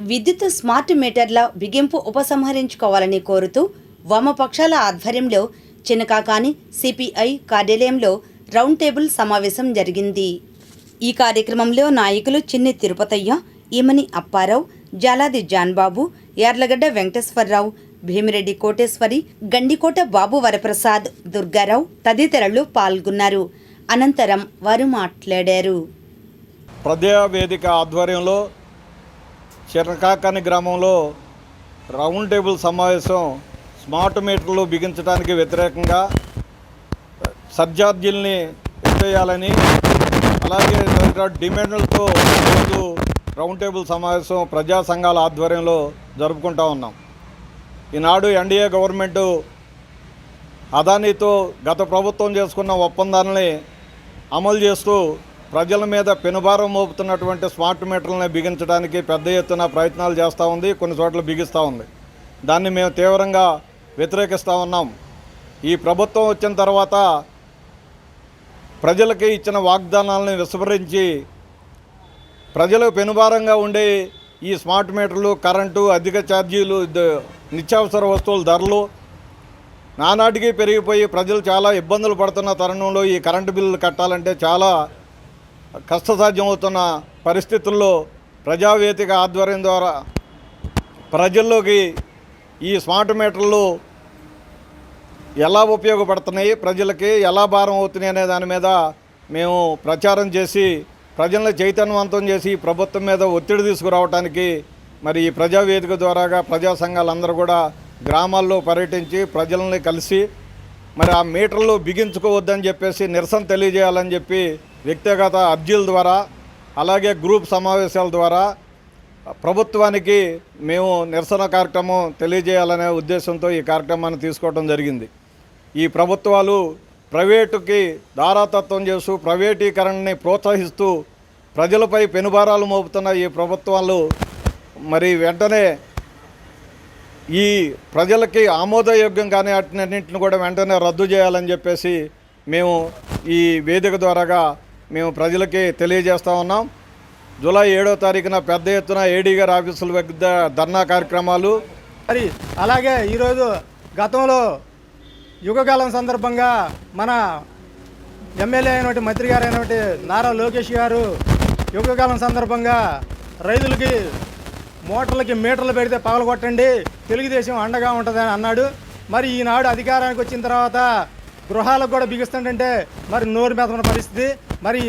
విద్యుత్ స్మార్ట్ మీటర్ల బిగింపు ఉపసంహరించుకోవాలని కోరుతూ వామపక్షాల ఆధ్వర్యంలో చినకాకాని సిపిఐ కార్యాలయంలో రౌండ్ టేబుల్ సమావేశం జరిగింది. ఈ కార్యక్రమంలో నాయకులు చిన్ని తిరుపతయ్య ఈమని అప్పారావు జాలాది జాన్బాబు యార్లగడ్డ వెంకటేశ్వరరావు భీమిరెడ్డి కోటేశ్వరి గండికోట బాబు వరప్రసాద్ దుర్గారావు తదితరులు పాల్గొన్నారు. అనంతరం వారు మాట్లాడారు. ప్రజా వేదిక ఆధ్వర్యంలో చిరకాకని గ్రామంలో రౌండ్ టేబుల్ సమావేశం స్మార్ట్ మీటర్లు బిగించడానికి వ్యతిరేకంగా సర్జార్జీల్ని ఎత్తేయాలని అలాగే డిమాండ్లతో రోజు రౌండ్ టేబుల్ సమావేశం ప్రజా సంఘాల ఆధ్వర్యంలో జరుపుకుంటా ఉన్నాం. ఈనాడు ఎన్డీఏ గవర్నమెంటు అదానీతో గత ప్రభుత్వం చేసుకున్న ఒప్పందాలని అమలు చేస్తూ ప్రజల మీద పెనుభారం మోపుతున్నటువంటి స్మార్ట్ మీటర్లని బిగించడానికి పెద్ద ఎత్తున ప్రయత్నాలు చేస్తూ ఉంది కొన్ని చోట్ల బిగిస్తూ ఉంది. దాన్ని మేము తీవ్రంగా వ్యతిరేకిస్తూ ఉన్నాం. ఈ ప్రభుత్వం వచ్చిన తర్వాత ప్రజలకి ఇచ్చిన వాగ్దానాలను విస్మరించి ప్రజలకు పెనుభారంగా ఉండే ఈ స్మార్ట్ మీటర్లు కరెంటు అధిక ఛార్జీలు నిత్యావసర వస్తువుల ధరలు నానాటికి పెరిగిపోయి ప్రజలు చాలా ఇబ్బందులు పడుతున్న తరుణంలో ఈ కరెంటు బిల్లులు కట్టాలంటే చాలా కష్టసాధ్యం అవుతున్న పరిస్థితుల్లో ప్రజావేదిక ఆధ్వర్యం ద్వారా ప్రజల్లోకి ఈ స్మార్ట్ మీటర్లు ఎలా ఉపయోగపడుతున్నాయి ప్రజలకి ఎలా భారం అవుతున్నాయి అనే దాని మీద మేము ప్రచారం చేసి ప్రజల్ని చైతన్యవంతం చేసి ప్రభుత్వం మీద ఒత్తిడి తీసుకురావడానికి మరి ఈ ప్రజావేదిక ద్వారాగా ప్రజా సంఘాలందరూ కూడా గ్రామాల్లో పర్యటించి ప్రజలని కలిసి మరి ఆ మీటర్లు బిగించుకోవద్దని చెప్పేసి నిరసన తెలియజేయాలని చెప్పి వ్యక్తిగత అర్జీల ద్వారా అలాగే గ్రూప్ సమావేశాల ద్వారా ప్రభుత్వానికి మేము నిరసన కార్యక్రమం తెలియజేయాలనే ఉద్దేశంతో ఈ కార్యక్రమాన్ని తీసుకోవడం జరిగింది. ఈ ప్రభుత్వాలు ప్రైవేటుకి దారాతత్వం చేస్తూ ప్రైవేటీకరణని ప్రోత్సహిస్తూ ప్రజలపై పెనుభారాలు మోపుతున్న ఈ ప్రభుత్వాలు మరి వెంటనే ఈ ప్రజలకి ఆమోదయోగ్యం కానీ అన్నింటిని కూడా వెంటనే రద్దు చేయాలని చెప్పేసి మేము ఈ వేదిక ద్వారాగా మేము ప్రజలకి తెలియజేస్తూ ఉన్నాం. జూలై ఏడో తారీఖున పెద్ద ఎత్తున ఏడీ గారి ఆఫీసుల వద్ద ధర్నా కార్యక్రమాలు. మరి అలాగే ఈరోజు గతంలో యుగకాలం సందర్భంగా మన ఎమ్మెల్యే అయినటువంటి మంత్రి గారు అయినటువంటి నారా లోకేష్ గారు యుగకాలం సందర్భంగా రైతులకి మోటార్లకి మీటర్లు పెడితే పగలగొట్టండి తెలుగుదేశం అండగా ఉంటుందని అన్నాడు. మరి ఈనాడు అధికారానికి వచ్చిన తర్వాత గృహాలకు కూడా బిగిస్తుంటే మరి నోరు మెదమైన పరిస్థితి. మరి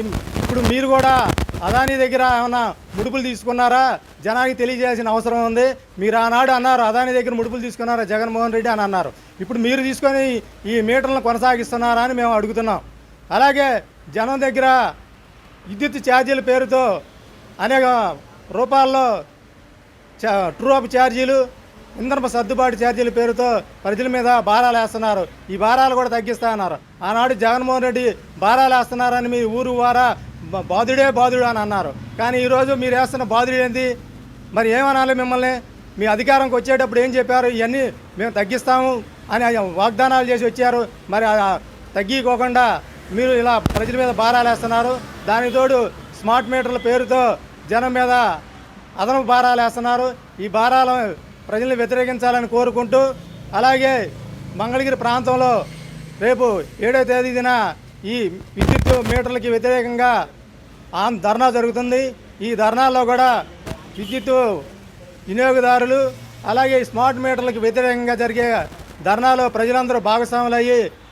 ఇప్పుడు మీరు కూడా అదానీ దగ్గర ఏమన్నా ముడుపులు తీసుకున్నారా? జనానికి తెలియజేయాల్సిన అవసరం ఉంది. మీరు ఆనాడు అన్నారు అదానీ దగ్గర ముడుపులు తీసుకున్నారా? జగన్మోహన్ రెడ్డి అని అన్నారు. ఇప్పుడు మీరు తీసుకొని ఈ మీటర్లను కొనసాగిస్తున్నారా అని మేము అడుగుతున్నాం. అలాగే జనం దగ్గర విద్యుత్ ఛార్జీల పేరుతో అనేక రూపాల్లో చా ట్రూ అప్ ఛార్జీలు ఇంధనపు సర్దుబాటు ఛార్జీల పేరుతో ప్రజల మీద భారాలు వేస్తున్నారు. ఈ భారాలు కూడా తగ్గిస్తా అన్నారు ఆనాడు జగన్మోహన్ రెడ్డి భారాలు వేస్తున్నారని మీ ఊరు వారా బాధుడే బాధుడు అని అన్నారు. కానీ ఈరోజు మీరు వేస్తున్న బాధుడు ఏంది? మరి ఏమనాలి మిమ్మల్ని? మీ అధికారంకి వచ్చేటప్పుడు ఏం చెప్పారు? ఇవన్నీ మేము తగ్గిస్తాము అని వాగ్దానాలు చేసి వచ్చారు. మరి ఆ తగ్గికోకుండా మీరు ఇలా ప్రజల మీద భారాలు వేస్తున్నారు. దానికి తోడు స్మార్ట్ మీటర్ల పేరుతో జనం మీద అదనపు భారాలు వేస్తున్నారు. ఈ భారాలు ప్రజల్ని వ్యతిరేకించాలని కోరుకుంటూ అలాగే మంగళగిరి ప్రాంతంలో రేపు ఏడో తేదీన ఈ విద్యుత్ మీటర్లకి వ్యతిరేకంగా ఆన్ ధర్నా జరుగుతుంది. ఈ ధర్నాల్లో కూడా విద్యుత్ వినియోగదారులు అలాగే స్మార్ట్ మీటర్లకు వ్యతిరేకంగా జరిగే ధర్నాలో ప్రజలందరూ భాగస్వాములయ్యి